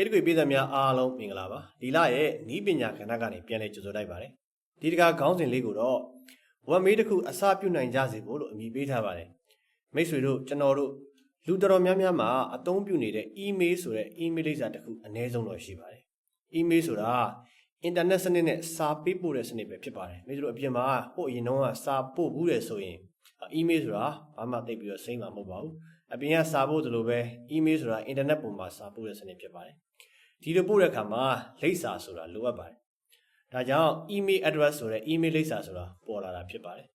ကေတကွေပြည်သက်များအားလုံးမင်္ဂလာပါဒီလရဲ့ဤပညာကဏ္ဍကနေပြန်လည်ကြိုဆိုလိုက်ပါတယ်ဒီတကာခေါင်းစဉ်လေးကိုတော့ဝက်မေးတစ်ခုအစပြုနိုင်ကြစေဖို့လို့အမည်ပေးထားပါတယ်မိတ်ဆွေတို့ကျွန်တော်တို့လူတော်တော်များများမှာအသုံးပြုနေတဲ့ email ဆိုတဲ့ email လိပ်စာတစ်ခုအနည်းဆုံးတော့ရှိပါတယ် email ဆိုတာအင်တာနက်စနစ်နဲ့စာပေးပို့တဲ့စနစ်ပဲဖြစ်ပါတယ်မိတ်ဆွေတို့အပြင်မှာဟိုအရင်တော့ကစာပို့ဘူးတယ်ဆိုရင် email ဆိုတာဘာမှသိပြီးတော့စိမ့်မှာမဟုတ်ပါဘူးအပြင်ကစာဖို့သလိုပဲ email ဆိုတာ internet ပေါ်မှာစာပို့တဲ့စနစ်ဖြစ်ပါတယ်ဒီလိုပို့တဲ့အခါမှာလိပ်စာဆိုတာလိုအပ်ပါတယ်ဒါကြောင့် email address ဆိုတဲ့ email လိပ်စာဆိုတာပေါ်လာတာဖြစ်ပါတယ်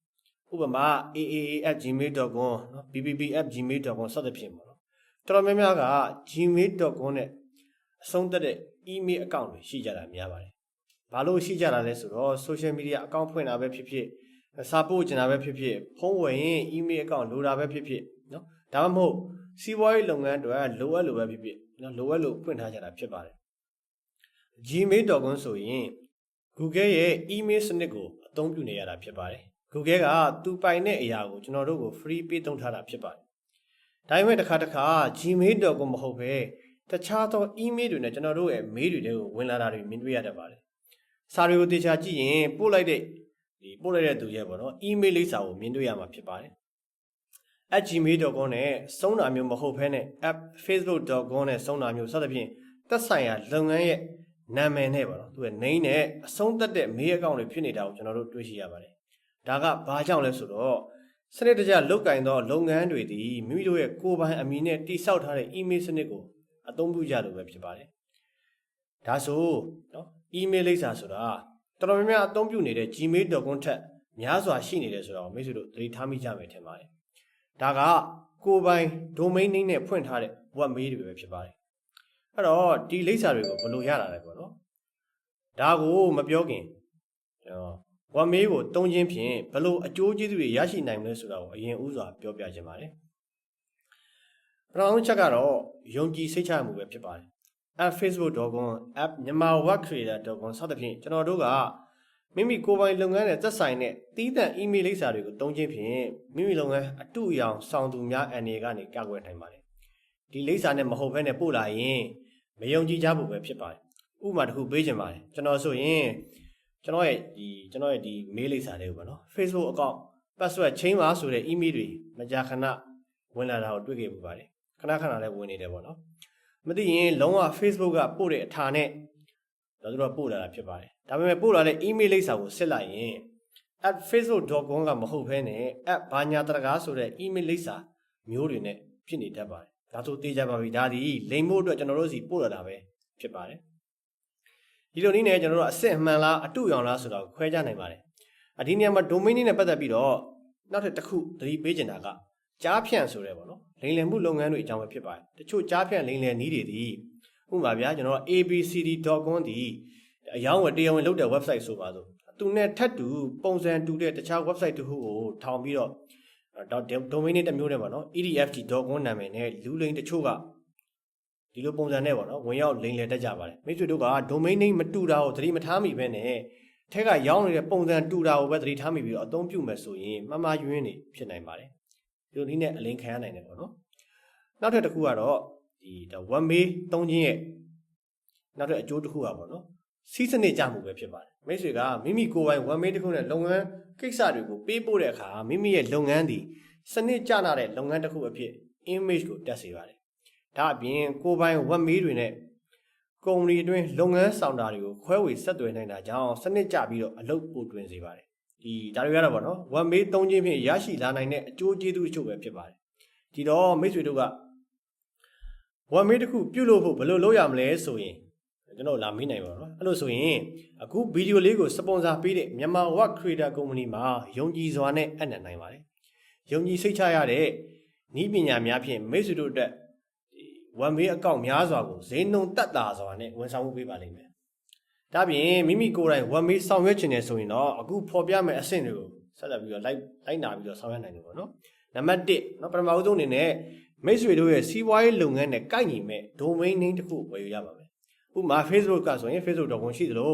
ဥပမာ aaa@gmail.com နော် bbb@gmail.com စသဖြင့်ပေါ့နော်တော်တော်များများက gmail.com နဲ့အဆုံးသတ်တဲ့ email account တွေရှိကြတာများပါတယ်ဘာလို့ရှိကြတာလဲဆိုတော့ social media account ဖွင့်တာပဲဖြစ်ဖြစ် စာပို့ချင်တာပဲဖြစ်ဖြစ်ဖုန်းဝင်ရင် email account လိုတာပဲဖြစ်ဖြစ်နော်ဒါမှမဟုတ်စီးပွားရေးလုပ်ငန်းတွေလိုအပ်လိုပဲဖြစ်ဖြစ်နော်လိုအပ်လို့ဖွင့်ထားကြတာဖြစ်ပါတယ် gmail.com ဆိုရင် Google ရဲ့ email စနစ်ကိုအသုံးပြုနေရတာဖြစ်ပါတယ် Google ကသူပိုင်တဲ့အရာကိုကျွန်တော်တို့ကို free ပေးသုံးထားတာဖြစ်ပါတယ်ဒါပေမဲ့တစ်ခါတစ်ခါ gmail.com မဟုတ်ပဲတခြားသော email တွေနဲ့ကျွန်တော်တို့ရဲ့ mail တွေတွေကိုဝင်လာတာတွေမြင်တွေ့ရတတ်ပါတယ်စာတွေကိုတေချာကြည့်ရင်ပို့လိုက်တဲ့ ဒီပို့လိုက်တဲ့သူရဲ့ပေါ့နော် email လိပ်စာကိုမြင်တွေ့ရမှာဖြစ်ပါတယ် @gmail.com နဲ့စုံးတာမျိုးမဟုတ်ဘဲနဲ့ app facebook.com နဲ့စုံးတာမျိုးစသဖြင့်သက်ဆိုင်ရာလုပ်ငန်းရဲ့နာမည်နဲ့ပေါ့နော်သူရဲ့ name နဲ့အဆုံးသက်တဲ့ mail account တွေဖြစ်နေတာကိုကျွန်တော်တို့တွေ့ရှိရပါတယ်ဒါကဘာကြောင့်လဲဆိုတော့စနစ်တကျလုတ်ကင်သောလုပ်ငန်းတွေဒီမိမိတို့ရဲ့ကိုယ်ပိုင်အမည်နဲ့တိစောက်ထားတဲ့ email စနစ်ကိုအသုံးပြုကြလို့ပဲဖြစ်ပါတယ်ဒါဆိုနော် email လိပ်စာဆိုတာ တော်တော်များများအသုံးပြုနေတဲ့ gmail.com ထက်များစွာရှိနေတယ်ဆိုတော့မိတ်ဆွေတို့သတိထားမိကြမယ်ထင်ပါတယ်ဒါကကိုယ်ပိုင် domain name နဲ့ဖွင့်ထားတဲ့ web mail တွေပဲဖြစ်ပါတယ်အဲ့တော့ဒီလိပ်စာတွေကိုဘယ်လိုရတာလဲပေါ့နော်ဒါကိုမပြောခင်ကျွန်တော် web mail ကိုတုံးချင်းဖြင့်ဘယ်လိုအကျိုးကျေးဇူးတွေရရှိနိုင်မလဲဆိုတာကိုအရင်ဥစွာပြောပြခြင်းပါတယ်ပထမဆုံးချက်ကတော့ယုံကြည်စိတ်ချမှုပဲဖြစ်ပါတယ် app facebook.com app myanmarworkcreator.com စသဖြင့်ကျွန်တော်တို့ကမိမိကိုယ်ပိုင်လုပ်ငန်းနဲ့သက်ဆိုင်တဲ့တီးသန့် email လိပ်စာတွေကိုတုံးချင်းဖြင့်မိမိလုပ်ငန်းအတုအယောင်ဆောင်သူများအနေကနေကာကွယ်နိုင်ပါတယ်ဒီလိပ်စာနဲ့မဟုတ်ဘဲနဲ့ပို့လာရင်မယုံကြည်ကြဖို့ပဲဖြစ်ပါတယ်ဥပမာတစ်ခုပေးခြင်းပါတယ်ကျွန်တော်ဆိုရင်ကျွန်တော်ရဲ့ဒီကျွန်တော်ရဲ့ဒီ mail လိပ်စာတွေကိုပေါ့နော် Facebook account password change ပါဆိုတဲ့ email တွေမကြာခဏဝင်လာတာကိုတွေ့ခဲ့ပူပါတယ်ခဏခဏလည်းဝင်နေတယ်ပေါ့နော် မသိရင်လုံးဝ Facebook ကပို့တဲ့အထာနဲ့တော့သူတို့ပို့လာတာဖြစ်ပါတယ်ဒါပေမဲ့ပို့လာတဲ့ email လိပ်စာကိုစစ်လိုက်ရင် @facebook.com ကမဟုတ်ဘဲနဲ့@ဘာညာတရကားဆိုတဲ့ email လိပ်စာမျိုးတွေနဲ့ဖြစ်နေတတ်ပါတယ်ဒါဆိုသိကြပါပြီဒါဒီလိမ်ဖို့အတွက်ကျွန်တော်တို့စီပို့လာတာပဲဖြစ်ပါတယ်ဒီလိုနည်းနဲ့ကျွန်တော်တို့အစစ်အမှန်လားအတုအယောင်လားဆိုတာကိုခွဲခြားနိုင်ပါတယ်အဒီနေရာမှာ domain name နဲ့ပတ်သက်ပြီးတော့နောက်ထပ်တစ်ခုသတိပေးချင်တာက ကြားဖြန့်ဆိုရဲပေါ့နော်လိမ်လည်မှုလုပ်ငန်းတွေအကြောင်းပဲဖြစ်ပါတယ်တချို့ကြားဖြန့်လိမ်လည်နည်းတွေဒီဥပမာဗျာကျွန်တော် abcd.com ဒီအယောင်းဝယ်တရားဝင်လုပ်တဲ့ website ဆိုပါစို့သူနဲ့ထပ်တူပုံစံတူတဲ့တခြား website တစ်ခုကိုထောင်ပြီးတော့ domain name တစ်မျိုးနဲ့ပေါ့နော် edft.com နာမည်နဲ့လူလိမ်တချို့ကဒီလိုပုံစံနဲ့ပေါ့နော်ဝင်ရောက်လိမ်လည်တတ်ကြပါတယ်မိတ်ဆွေတို့က domain name မတူတာကိုသတိမထားမိဘဲနဲ့ထက်ကရောင်းနေတဲ့ပုံစံတူတာကိုပဲသတိထားမိပြီးတော့အသုံးပြုမယ်ဆိုရင်မှားမှားယွင်းယွင်းနေဖြစ်နိုင်ပါတယ် ဒီလိုနည်းနဲ့အလင်းခံရနိုင်တယ်ပေါ့နော်နောက်ထပ်တစ်ခုကတော့ဒီ one way သုံးခြင်းရဲ့နောက်ထပ်အကျိုးတစ်ခုကပေါ့နော်စီးစနစ်ကြမှုပဲဖြစ်ပါတယ်မိတ်ဆွေကမိမိကိုယ်ပိုင် one way တစ်ခုနဲ့လုပ်ငန်းကိစ္စတွေကိုပေးပို့တဲ့အခါမိမိရဲ့လုပ်ငန်းဒီစနစ်ကျနာတဲ့လုပ်ငန်းတစ်ခုအဖြစ် image ကိုတက်စေပါတယ်ဒါအပြင်ကိုယ်ပိုင် one way တွေနဲ့ကုမ္ပဏီအတွင်းလုပ်ငန်းဆောင်တာတွေကိုခွဲဝေဆက်သွယ်နိုင်တာကြောင့်စနစ်ကျပြီးတော့အလုပ်ပိုတွင်စေပါတယ် ဒီဒါတွေကတော့ဗောနော် one way သုံးခြင်းဖြင့်ရရှိလာနိုင်တဲ့အကျိုးကျေးဇူးအချို့ပဲဖြစ်ပါတယ်ဒီတော့မိတ်ဆွေတို့က one way တစ်ခုပြုတ်လို့ဖို့ဘယ်လိုလုပ်ရမလဲဆိုရင်ကျွန်တော်လာမေးနိုင်ပါတော့အဲ့လိုဆိုရင်အခုဗီဒီယိုလေးကိုစပွန်ဆာပေးတဲ့မြန်မာ Work Creator Company မှာယုံကြည်စွာနဲ့အနံ့နိုင်ပါတယ်ယုံကြည်စိတ်ချရတဲ့ဤပညာများဖြင့်မိတ်ဆွေတို့အတွက်ဒီ one way အကောင့်များစွာကိုဈေးနှုန်းတက်တာစွာနဲ့ဝန်ဆောင်မှုပေးပါလိမ့်မယ် ။ဒါပြင်မိမိကိုယ်တိုင်ဝန်မေးဆောင်ရွက်ခြင်းနဲ့ဆိုရင်တော့အခုဖော်ပြမယ့်အဆင့်တွေကိုဆက်လက်ပြီးတော့လိုက်လိုက်နာပြီးတော့ဆောင်ရွက်နိုင်တယ်ပေါ့နော်။နံပါတ်1နော်ပထမဦးဆုံးအနေနဲ့မိတ်ဆွေတို့ရဲ့စီးပွားရေးလုပ်ငန်းနဲ့ကိုက်ညီမဲ့ domain name တစ်ခုဝယ်ယူရပါမယ်။ဥပမာ Facebook ကဆိုရင် facebook.com ရှိသလို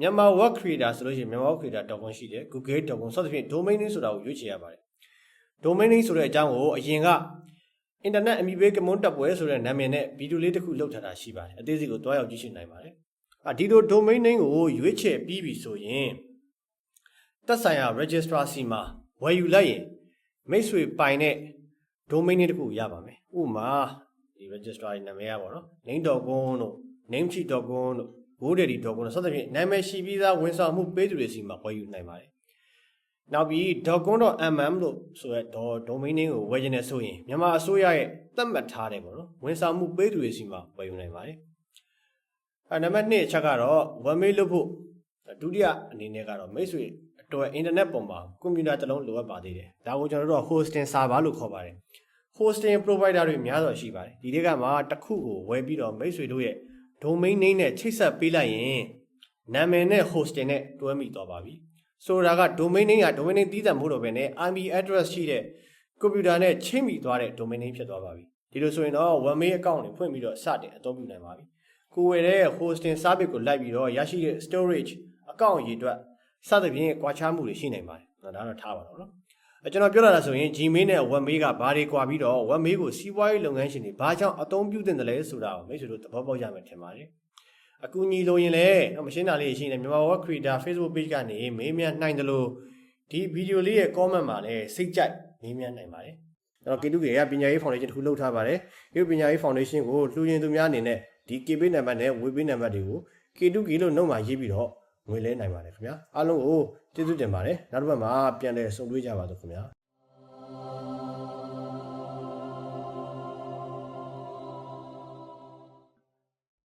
မြန်မာ web creator ဆိုလို့ရှိရင်မြန်မာ web creator.com ရှိတယ် google.com စသဖြင့် domain name ဆိုတာကိုရွေးချယ်ရပါတယ်။ domain name ဆိုတဲ့အကြောင်းကိုအရင်ကအင်တာနက်အမီဘေးကမွန်တပ်ပွဲဆိုတဲ့နာမည်နဲ့ဗီဒီယိုလေးတစ်ခုလုပ်ထားတာရှိပါတယ်။အသေးစိတ်ကိုတွားရောက်ကြည့်ရှုနိုင်ပါတယ် ဒီလို domain name ကိုရွေးချယ်ပြီးပြီဆိုရင်သက်ဆိုင်ရာ registrar စီမှာဝယ်ယူလိုက်ရင်မိတ်ဆွေပိုင်တဲ့ domain name တစ်ခုရပါမယ်ဥပမာဒီ registrar ရဲ့နာမည်ရပါတော့ name.com တို့ namecheat.com တို့ godaddy.com တို့စသဖြင့်နာမည်ရှိပြီးသားဝန်ဆောင်မှုပေးသူတွေစီမှာဝယ်ယူနိုင်ပါတယ်နောက်ပြီး .com.mm လို့ဆိုရဲ domain name ကိုဝယ်ချင်တယ်ဆိုရင်မြန်မာအစိုးရရဲ့သတ်မှတ်ထားတယ်ပေါ့နော်ဝန်ဆောင်မှုပေးသူတွေစီမှာဝယ်ယူနိုင်ပါတယ် အဲနံပါတ်2အချက်ကတော့ web mail လုပ်ဖို့ဒုတိယအနေနဲ့ကတော့မိတ်ဆွေအတွက်အင်တာနက်ပေါ်မှာကွန်ပျူတာတစ်လုံးလိုအပ်ပါသေးတယ်ဒါကိုကျွန်တော်တို့က hosting server လို့ခေါ်ပါတယ် hosting provider တွေများစွာရှိပါတယ်ဒီတွေကမှတစ်ခုကိုဝယ်ပြီးတော့မိတ်ဆွေတို့ရဲ့ domain name နဲ့ချိတ်ဆက်ပေးလိုက်ရင်နာမည်နဲ့ hosting နဲ့တွဲမိသွားပါပြီဆိုတာက domain name က domain name တည်တံ့မှုတော့ပဲနဲ့ IP address ရှိတဲ့ကွန်ပျူတာနဲ့ချိတ်မိသွားတဲ့ domain name ဖြစ်သွားပါပြီဒီလိုဆိုရင်တော့ webmail account တွေဖွင့်ပြီးတော့စတင်အသုံးပြုနိုင်ပါပြီ ကိုယ်ဝယ်တဲ့ hosting service ကိုလိုက်ပြီးတော့ရရှိတဲ့ storage account ရေအတွက်စသဖြင့်ကွာခြားမှုတွေရှိနိုင်ပါတယ်။ဒါတော့ထားပါတော့နော်။အဲကျွန်တော်ပြောလာတာဆိုရင် Gmail နဲ့ Webmail ကဘာတွေကွာပြီးတော့ Webmail ကိုစီးပွားရေးလုပ်ငန်းရှင်တွေဘာကြောင့်အသုံးပြုသင့်တယ်လဲဆိုတာကိုမိတ်ဆွေတို့သဘောပေါက်ကြမယ်ထင်ပါတယ်။အကူအညီလိုရင်လည်းမရှင်းတာလေးရှိနေမြန်မာ Web Creator Facebook Page ကနေမေးမြန်းနိုင်တယ်လို့ဒီဗီဒီယိုလေးရဲ့ comment မှာလည်းစိတ်ကြိုက်မေးမြန်းနိုင်ပါတယ်။ကျွန်တော်ကေတုကေရပညာရေး foundation တစ်ခုလုပ်ထားပါတယ်။ဒီပညာရေး foundation ကိုလှူရင်သူများအနေနဲ့ ဒီ KB နံပါတ်နဲ့ WP နံပါတ်တွေကို K2K လို့နှုတ်မှာရေးပြီးတော့ငွေလဲနိုင်ပါတယ်ခင်ဗျာအားလုံးကိုကျေးဇူးတင်ပါတယ်နောက်တစ်ပတ်မှာပြန်လည်ဆုံတွေ့ကြပါစို့ခင်ဗျာ